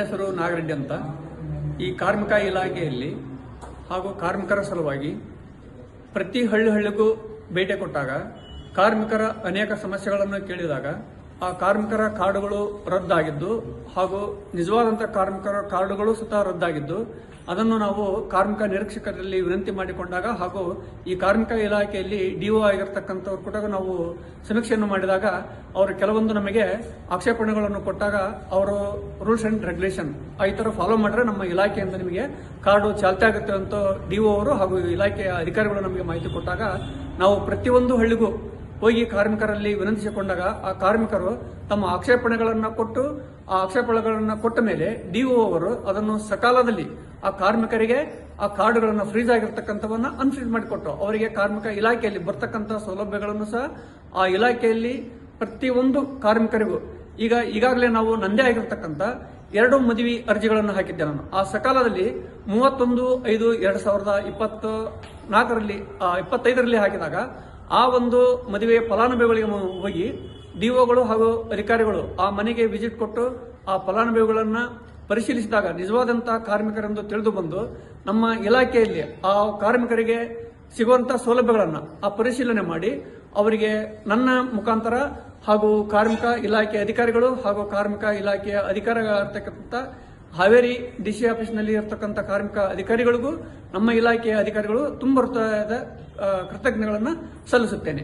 ಹೆಸರು ನಾಗರೆಡ್ಡಿ ಅಂತ. ಈ ಕಾರ್ಮಿಕ ಇಲಾಖೆಯಲ್ಲಿ ಹಾಗೂ ಕಾರ್ಮಿಕರ ಸಲುವಾಗಿ ಪ್ರತಿ ಹಳ್ಳಿ ಹಳ್ಳಿಗೂ ಭೇಟಿ ಕೊಟ್ಟಾಗ ಕಾರ್ಮಿಕರ ಅನೇಕ ಸಮಸ್ಯೆಗಳನ್ನು ಕೇಳಿದಾಗ ಆ ಕಾರ್ಮಿಕರ ಕಾರ್ಡುಗಳು ರದ್ದಾಗಿದ್ದು ಹಾಗೂ ನಿಜವಾದಂಥ ಕಾರ್ಮಿಕರ ಕಾರ್ಡುಗಳು ಸುತ ರದ್ದಾಗಿದ್ದು, ಅದನ್ನು ನಾವು ಕಾರ್ಮಿಕ ನಿರೀಕ್ಷಕರಲ್ಲಿ ವಿನಂತಿ ಮಾಡಿಕೊಂಡಾಗ ಹಾಗೂ ಈ ಕಾರ್ಮಿಕ ಇಲಾಖೆಯಲ್ಲಿ ಡಿಒ ಆಗಿರ್ತಕ್ಕಂಥವ್ರು ಕೂಡ ನಾವು ಸಮೀಕ್ಷೆಯನ್ನು ಮಾಡಿದಾಗ ಅವರು ಕೆಲವೊಂದು ನಮಗೆ ಆಕ್ಷೇಪಣೆಗಳನ್ನು ಕೊಟ್ಟಾಗ ಅವರು ರೂಲ್ಸ್ ಅಂಡ್ ರೆಗ್ಯುಲೇಷನ್ ಈ ಥರ ಫಾಲೋ ಮಾಡಿದ್ರೆ ನಮ್ಮ ಇಲಾಖೆಯಿಂದ ನಿಮಗೆ ಕಾರ್ಡು ಚಾಲ್ತಿ ಆಗುತ್ತೆ ಅಂತ ಡಿಒ ಅವರು ಹಾಗೂ ಇಲಾಖೆಯ ಅಧಿಕಾರಿಗಳು ನಮಗೆ ಮಾಹಿತಿ ಕೊಟ್ಟಾಗ ನಾವು ಪ್ರತಿಯೊಂದು ಹಳ್ಳಿಗೂ ಹೋಗಿ ಕಾರ್ಮಿಕರಲ್ಲಿ ವಿನಂತಿಸಿಕೊಂಡಾಗ ಆ ಕಾರ್ಮಿಕರು ತಮ್ಮ ಆಕ್ಷೇಪಣೆಗಳನ್ನು ಕೊಟ್ಟು, ಆ ಆಕ್ಷೇಪಣೆಗಳನ್ನು ಕೊಟ್ಟ ಮೇಲೆ ಡಿಒ ಅವರು ಅದನ್ನು ಸಕಾಲದಲ್ಲಿ ಆ ಕಾರ್ಮಿಕರಿಗೆ ಆ ಕಾರ್ಡ್ಗಳನ್ನು ಫ್ರೀಸ್ ಆಗಿರ್ತಕ್ಕಂಥವನ್ನ ಅನ್ಫ್ರೀಸ್ ಮಾಡಿಕೊಟ್ಟು, ಅವರಿಗೆ ಕಾರ್ಮಿಕ ಇಲಾಖೆಯಲ್ಲಿ ಬರ್ತಕ್ಕಂಥ ಸೌಲಭ್ಯಗಳನ್ನು ಸಹ ಆ ಇಲಾಖೆಯಲ್ಲಿ ಪ್ರತಿಯೊಂದು ಕಾರ್ಮಿಕರಿಗೂ, ಈಗ ಈಗಾಗಲೇ ನಾವು ನಂದೇ ಆಗಿರ್ತಕ್ಕಂಥ ಎರಡು ಮದುವೆ ಅರ್ಜಿಗಳನ್ನು ಹಾಕಿದ್ದೆ ನಾನು. ಆ ಸಕಾಲದಲ್ಲಿ ಮೂವತ್ತೊಂದು ಐದು ಎರಡು ಸಾವಿರದ ಇಪ್ಪತ್ತ ನಾಲ್ಕರಲ್ಲಿ ಇಪ್ಪತ್ತೈದರಲ್ಲಿ ಹಾಕಿದಾಗ ಆ ಒಂದು ಮದುವೆ ಫಲಾನುಭವಿಗಳಿಗೆ ಹೋಗಿ ಹೋಗಿ ಡಿಒಗಳು ಹಾಗೂ ಅಧಿಕಾರಿಗಳು ಆ ಮನೆಗೆ ವಿಸಿಟ್ ಕೊಟ್ಟು ಆ ಫಲಾನುಭವಿಗಳನ್ನು ಪರಿಶೀಲಿಸಿದಾಗ ನಿಜವಾದಂತಹ ಕಾರ್ಮಿಕರೆಂದು ತಿಳಿದು ಬಂದು ನಮ್ಮ ಇಲಾಖೆಯಲ್ಲಿ ಆ ಕಾರ್ಮಿಕರಿಗೆ ಸಿಗುವಂತಹ ಸೌಲಭ್ಯಗಳನ್ನು ಆ ಪರಿಶೀಲನೆ ಮಾಡಿ ಅವರಿಗೆ ನನ್ನ ಮುಖಾಂತರ ಹಾಗೂ ಕಾರ್ಮಿಕ ಇಲಾಖೆ ಅಧಿಕಾರಿಗಳು ಹಾಗೂ ಕಾರ್ಮಿಕ ಇಲಾಖೆಯ ಅಧಿಕಾರಿಗಳಿರ್ತಕ್ಕಂಥ ಹಾವೇರಿ ಡಿಸಿ ಆಫೀಸ್ನಲ್ಲಿ ಇರತಕ್ಕಂಥ ಕಾರ್ಮಿಕ ಅಧಿಕಾರಿಗಳಿಗೂ ನಮ್ಮ ಇಲಾಖೆಯ ಅಧಿಕಾರಿಗಳು ತುಂಬ ಕೃತಜ್ಞಗಳನ್ನು ಸಲ್ಲಿಸುತ್ತೇನೆ.